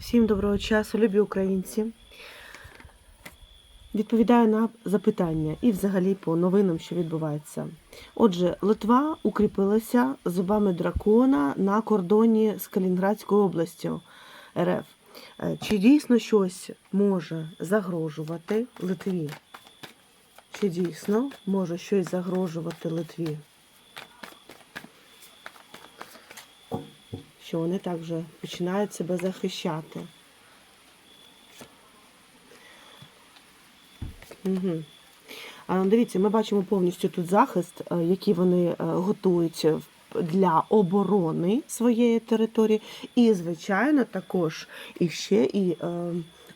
Всім доброго часу, любі українці. Відповідаю на запитання і взагалі по новинам, що відбувається. Отже, Литва укріпилася зубами дракона на кордоні з Калінградською областю РФ. Е, Чи дійсно щось може загрожувати Литві? Чи дійсно може щось загрожувати Литві? Що вони так вже починають себе захищати? Угу. Дивіться, ми бачимо повністю тут захист, е, який вони е, готують для оборони своєї території. І, звичайно, також і ще і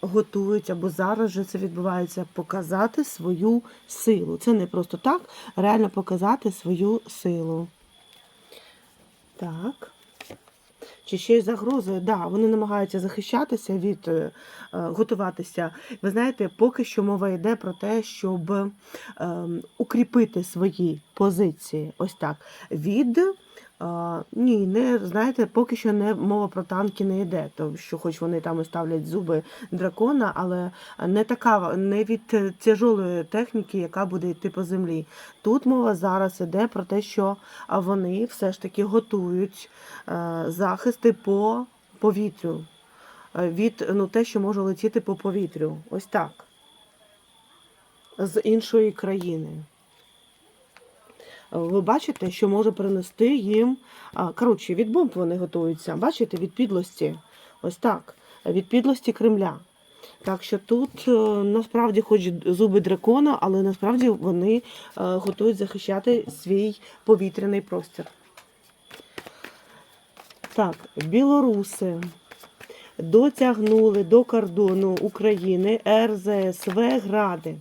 готують, або зараз же це відбувається, показати свою силу. Це не просто так, реально показати свою силу. Так. Чи ще й загрозою? Да, вони намагаються захищатися від е, е, готуватися. Ви знаєте, поки що мова йде про те, щоб е, укріпити свої позиції. Ось так. Від ні, не знаєте, поки що не мова про танки не йде, тому що, хоч вони там і ставлять зуби дракона, але не така не від тяжолої техніки, яка буде йти по землі. Тут мова зараз іде про те, що вони все ж таки готують е, захисти по повітрю. Е, Від ну, те, що може летіти по повітрю. Ось так. З іншої країни. Ви бачите, що може принести їм. Коротше, від бомб вони готуються. Бачите, від підлості. Ось так. Від підлості Кремля. Так що тут е, насправді хоч зуби дракона, але насправді вони е, готують захищати свій повітряний простір. Так, білоруси дотягнули до кордону України РЗСВ Гради.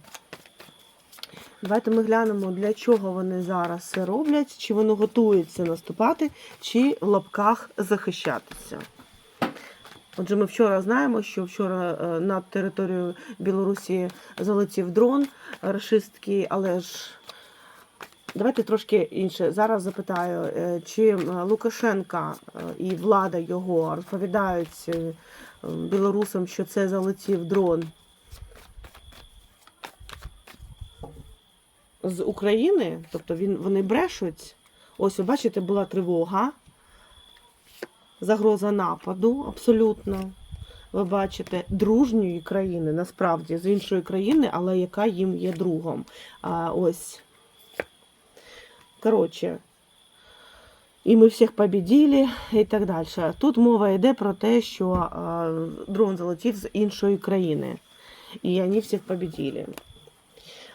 Давайте ми глянемо, для чого вони зараз це роблять, чи вони готуються наступати, чи в лапках захищатися. Отже, ми вчора знаємо, що вчора е, над територією Білорусі залетів дрон рашистський, але ж давайте трошки інше. Зараз запитаю, е, чи Лукашенка е, і влада його розповідають білорусам, що це залетів дрон з України, тобто він, вони брешуть. Ось, ви бачите, була тривога, загроза нападу абсолютно. Ви бачите, дружньої країни, насправді, з іншої країни, але яка їм є другом. А, ось. Коротше. І ми всіх побіділи і так далі. Тут мова йде про те, що дрон залетів з іншої країни. І вони всіх побіділи.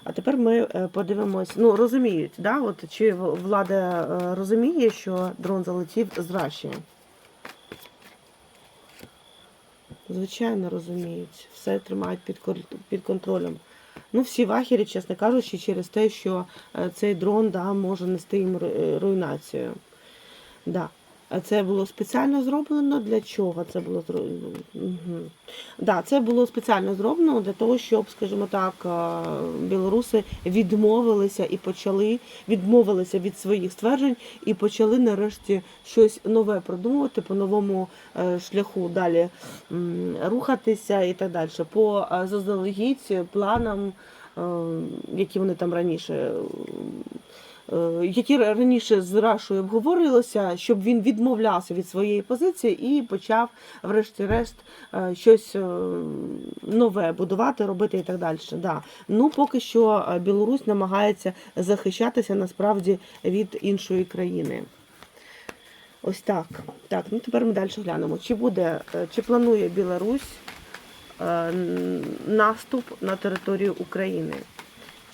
А тепер ми е, подивимось, ну розуміють, да? От, чи влада е, розуміє, що дрон залетів з Раші? Звичайно, розуміють. Все тримають під, під контролем. Ну, всі вахері, чесно кажучи, через те, що е, цей дрон да, може нести їм руйнацію. Да. А це було спеціально зроблено для чого? Це було зроблено? Угу. Да, це було спеціально зроблено для того, щоб, скажімо так, е, білоруси відмовилися і почали відмовилися від своїх стверджень і почали нарешті щось нове продумувати по новому е, шляху далі рухатися і так далі. По е, заздалегідь планам, які вони там раніше. Е, Які раніше з Рашою обговорилися, щоб він відмовлявся від своєї позиції і почав, врешті-решт, е, щось е, нове будувати, робити і так далі. Да. Ну, поки що Білорусь намагається захищатися насправді від іншої країни. Ось так. Так, ну тепер ми далі глянемо. Чи буде, чи планує Білорусь наступ на територію України?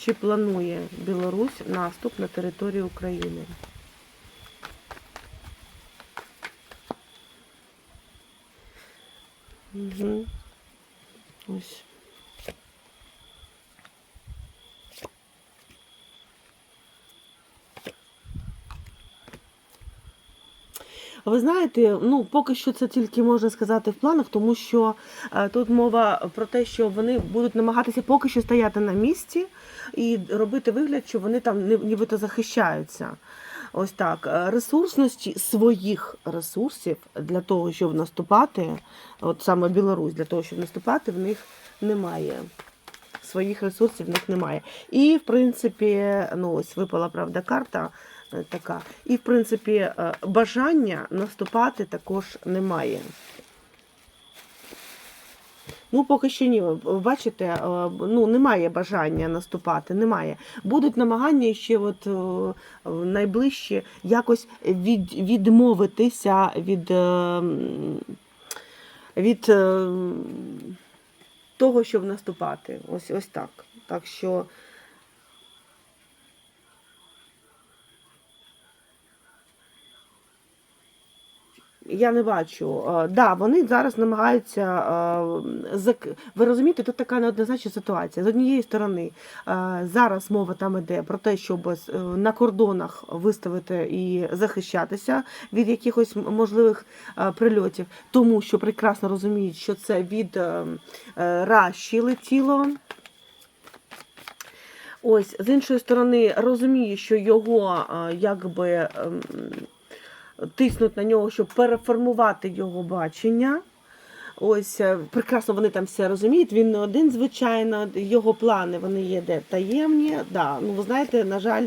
Чи планує Білорусь наступ на територію України? Угу. Ось. Ви знаєте, ну поки що це тільки можна сказати в планах, тому що е, тут мова про те, що вони будуть намагатися поки що стояти на місці і робити вигляд, що вони там ні- нібито захищаються. Ось так. Е, Ресурсності своїх ресурсів для того, щоб наступати, от саме Білорусь, для того, щоб наступати, в них немає. Своїх ресурсів в них немає. І, в принципі, ну ось випала правда карта така. І, в принципі, е, бажання наступати також немає. Ну, поки що ні. Бачите, е, ну немає бажання наступати, немає. Будуть намагання ще от е, найближчі якось від, відмовитися від, е, від е, того, щоб наступати. Ось ось так. Так що. Я не бачу. Е, Да, вони зараз намагаються е, зак- Ви розумієте, тут така неоднозначна ситуація. З однієї сторони, е, зараз мова там іде про те, щоб на кордонах виставити і захищатися від якихось можливих прильотів, тому що прекрасно розуміють, що це від Раші летіло. Ось, з іншої сторони, розуміє, що його якби ем, тиснуть на нього, щоб переформувати його бачення. Ось е, прекрасно вони там все розуміють. Він не один, звичайно, його плани вони є де таємні. Да, ну ви знаєте, на жаль,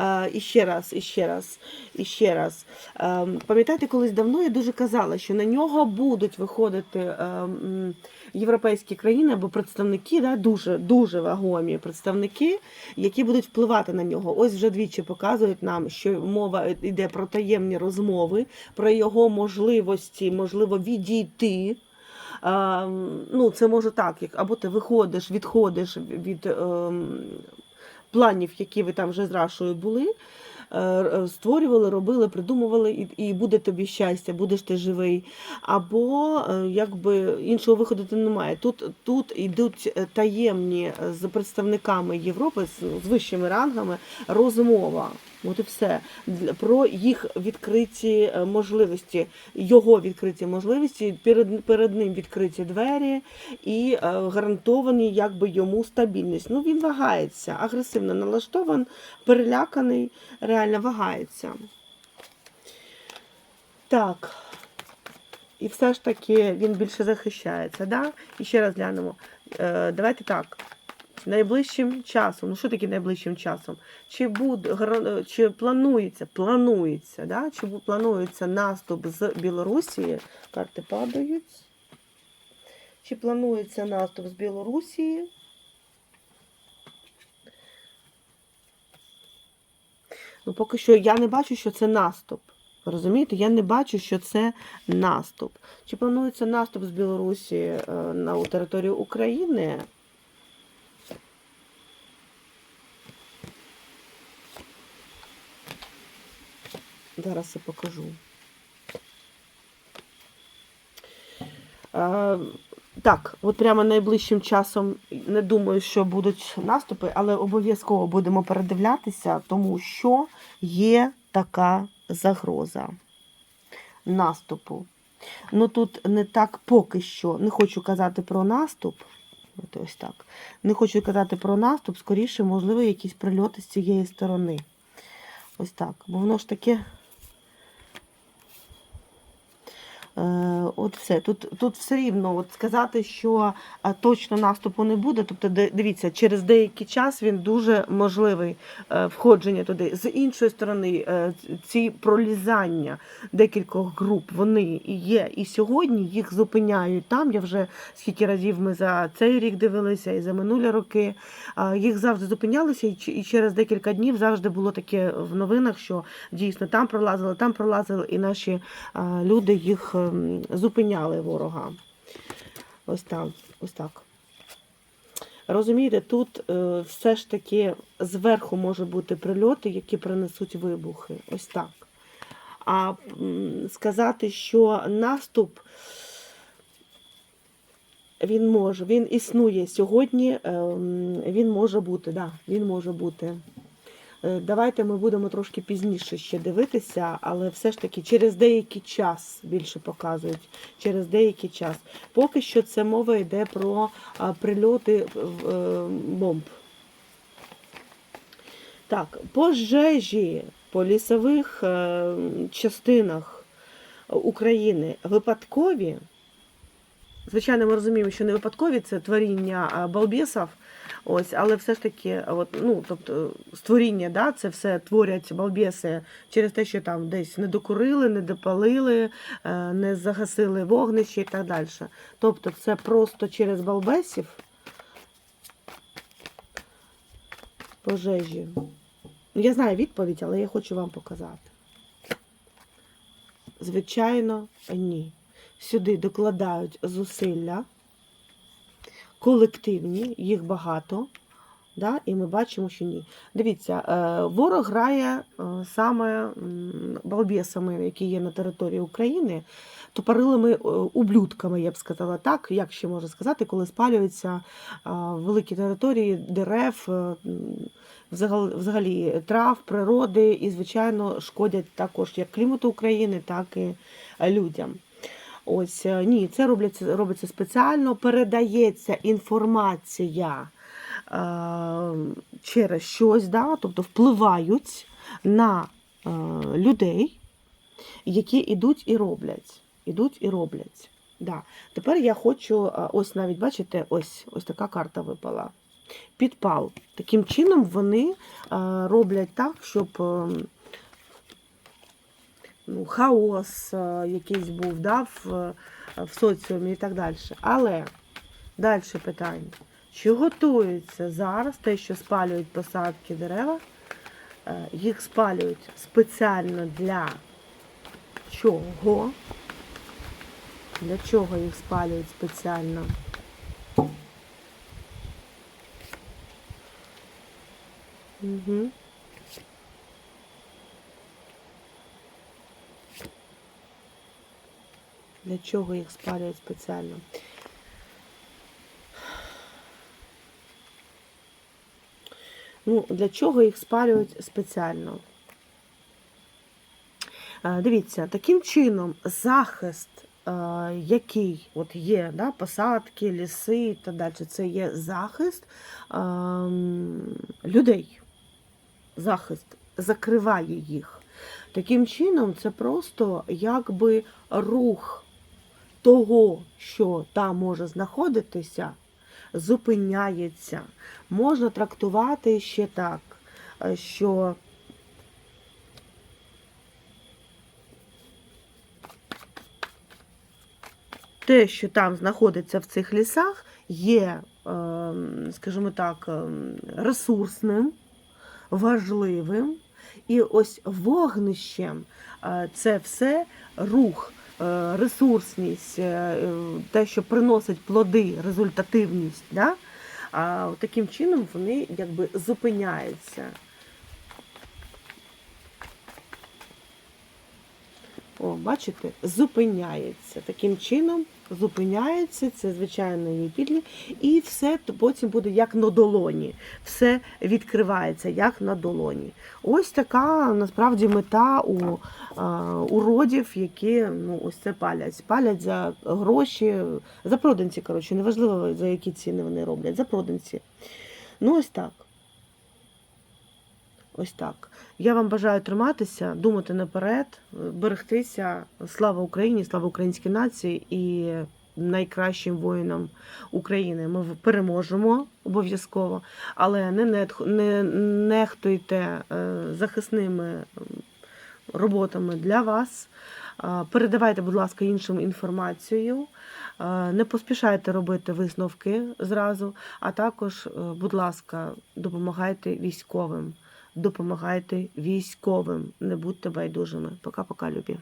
е, і ще раз, і ще раз, і ще раз. Е, Пам'ятаєте, колись давно я дуже казала, що на нього будуть виходити європейські країни або представники, да, дуже дуже вагомі представники, які будуть впливати на нього. Ось вже двічі показують нам, що мова йде про таємні розмови, про його можливості, можливо, відійти. Ну, це може так, як або ти виходиш, відходиш від ем, планів, які ви там вже з Рашою були. Е, е, Створювали, робили, придумували, і, буде тобі щастя, будеш ти живий. Або е, якби іншого виходу ти немає. Тут, тут йдуть таємні з представниками Європи з, з вищими рангами розмова. От і все про їх відкриті можливості, його відкриті можливості, перед, перед ним відкриті двері і гарантовані якби йому стабільність. Ну він вагається, агресивно налаштован, переляканий, реально вагається. Так. І все ж таки він більше захищається. Да? І ще раз глянемо. Е, давайте так. Найближчим часом, ну що таке найближчим часом? Чи буде чи планується, планується, да? чи планується наступ з Білорусі? Карти падають. Чи планується наступ з Білорусі? Ну, поки що я не бачу, що це наступ. Розумієте, я не бачу, що це наступ. Чи планується наступ з Білорусі е, на територію України? Зараз я покажу. Е, так, от прямо найближчим часом не думаю, що будуть наступи, але обов'язково будемо передивлятися, тому що є така загроза наступу. Ну тут не так поки що. Не хочу казати про наступ. От ось так. Не хочу казати про наступ, скоріше, можливо, якісь прильоти з цієї сторони. Ось так. Бо воно ж таке. Е, От все. Тут, тут все рівно от сказати, що е, точно наступу не буде. Тобто, дивіться, через деякий час він дуже можливий е, входження туди. З іншої сторони, е, ці пролізання декількох груп вони і є. І сьогодні їх зупиняють там. Я вже скільки разів ми за цей рік дивилися і за минулі роки. Їх завжди зупинялися, і через декілька днів завжди було таке в новинах, що дійсно там пролазили, там пролазили, і наші люди їх зупиняли ворога. Ось так. Ось так. Розумієте, тут е, все ж таки зверху може бути прильоти, які принесуть вибухи. Ось так. А сказати, що наступ він може, він існує сьогодні, ем, він може бути, да, він може бути. Е, Давайте ми будемо трошки пізніше ще дивитися, але все ж таки через деякий час більше показують. Через деякий час. Поки що це мова йде про прильоти е, бомб. Так, пожежі. по лісових е, частинах України випадкові, звичайно, ми розуміємо, що не випадкові це творіння балбесів, ось, але все ж таки, от, ну, тобто, створіння, да, це все творять балбеси через те, що там десь не докурили, не допалили, е, не загасили вогнище і так далі. Тобто, це просто через балбесів пожежі. Я знаю відповідь, але я хочу вам показати. Звичайно, ні. Сюди докладають зусилля, колективні, їх багато. Да? І ми бачимо, що ні. Дивіться, е, ворог грає е, саме балбесами, які є на території України, тупорилими е, ублюдками, я б сказала так, як ще можна сказати, коли спалюються великі території дерев, взагалі, трав, природи і, звичайно, шкодять також як клімату України, так і людям. Ось е, ні, це робляться, робиться спеціально, передається інформація е, через щось, да, тобто впливають на е, людей, які йдуть і роблять. Ідуть і роблять. Да. Тепер я хочу, е, ось навіть бачите, ось, ось така карта випала. Підпал. Таким чином вони е, роблять так, щоб е, ну, хаос е, якийсь був да, в, в соціумі і так далі. Але далі питання. Чи готується зараз те, що спалюють посадки дерева? Е, Їх спалюють спеціально для чого? Для чого їх спалюють спеціально? Угу. Для чого їх спалюють спеціально? Ну, для чого їх спалюють спеціально? Е, Дивіться, таким чином захист, е, який от є, да, посадки, ліси і так далі, це є захист ем, людей. Захист закриває їх. Таким чином, це просто якби рух того, що там може знаходитися, зупиняється. Можна трактувати ще так, е, що те, що там знаходиться в цих лісах, є, ем, скажімо так, ем, ресурсним, важливим. І ось вогнищем е, це все рух, ресурсність, е, е, те, що приносить плоди, результативність. Да? А таким чином вони якби зупиняються. О, бачите, зупиняється. Таким чином зупиняється, це звичайно є підлі, і все потім буде як на долоні. Все відкривається як на долоні. Ось така насправді мета у уродів, які ну, ось це палять. Палять за гроші, за проданці, коротше, неважливо за які ціни вони роблять, за проданці. Ну, ось так. Ось так. Я вам бажаю триматися, думати наперед, берегтися. Слава Україні, слава українській нації і найкращим воїнам України. Ми переможемо обов'язково, але не, не нехтуйте е, захисними роботами для вас. Передавайте, будь ласка, іншим інформацію. Не поспішайте робити висновки зразу, а також, е, будь ласка, допомагайте військовим допомагайте військовим. Не будьте байдужими. Пока-пока, любі.